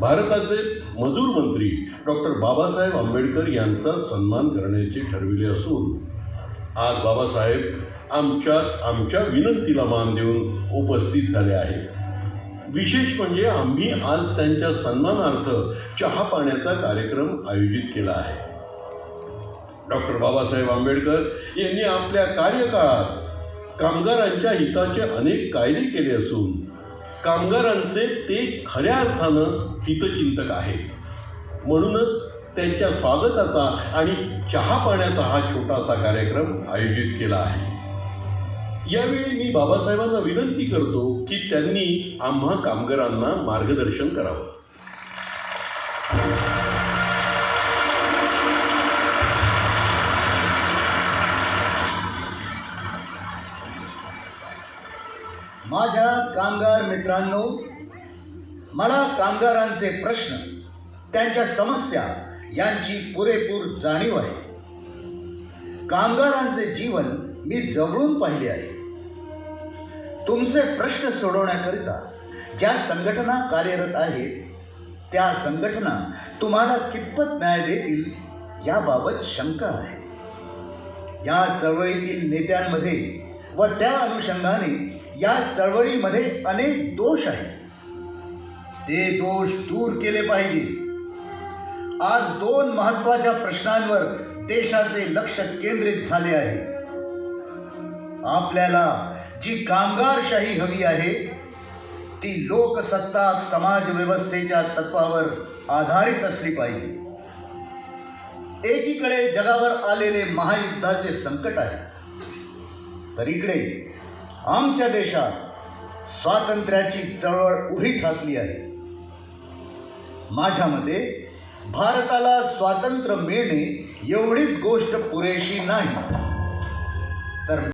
भारताचे मजूर मंत्री डॉक्टर बाबासाहेब आंबेडकर यांचा सन्मान करण्याचे ठरविले असून आज बाबासाहेब आमच्या आमच्या विनंतीला मान देऊन उपस्थित झाले आहेत. विशेष म्हणजे आम्ही आज त्यांच्या सन्मानार्थ चहा पाण्याचा कार्यक्रम आयोजित केला आहे. डॉक्टर बाबासाहेब आंबेडकर यांनी आपल्या कार्यकाळात कामगारांच्या हिताचे अनेक कायदे केले असून कामगारांचे ते खऱ्या अर्थानं हितचिंतक आहेत. म्हणूनच त्यांच्या स्वागताचा आणि चहा पाण्याचा हा छोटासा कार्यक्रम आयोजित केला आहे. यावेळी मी बाबासाहेबांना विनंती करतो की त्यांनी आम्हा कामगारांना मार्गदर्शन करावं. माझ्या कामगार मित्रांनो मला कामगारांचे प्रश्न त्यांच्या समस्या यांची पुरेपूर जाणीव आहे. कामगारांचे जीवन मी जवळून पाहिले आहे. तुमचे प्रश्न सोडवण्याकरिता ज्या संघटना कार्यरत आहेत त्या संघटना तुम्हाला कितपत न्याय देतील याबाबत शंका आहे. या चळवळीतील नेत्यांमध्ये व त्या अनुषंगाने या चळवळीमध्ये अनेक दोष आहेत. ते दोष दूर केले पाहिजे. आज दोन महत्त्वाच्या प्रश्नांवर देशाचे लक्ष केंद्रित झाले आहे. आपल्याला जी कामगारशाही हवी आहे ती लोकसत्ताक समाज व्यवस्थेच्या तत्वावर आधारित असली पाहिजे. एकीकडे जगावर आलेले महायुद्धाचे संकट आहे तर इकडे आमच्या देशात स्वातंत्र्याची चळवळ उभी ठाकली आहे. माझ्या मते भारताला स्वातंत्र्य मिळणे एवढीच गोष्ट पुरेशी नाही. तर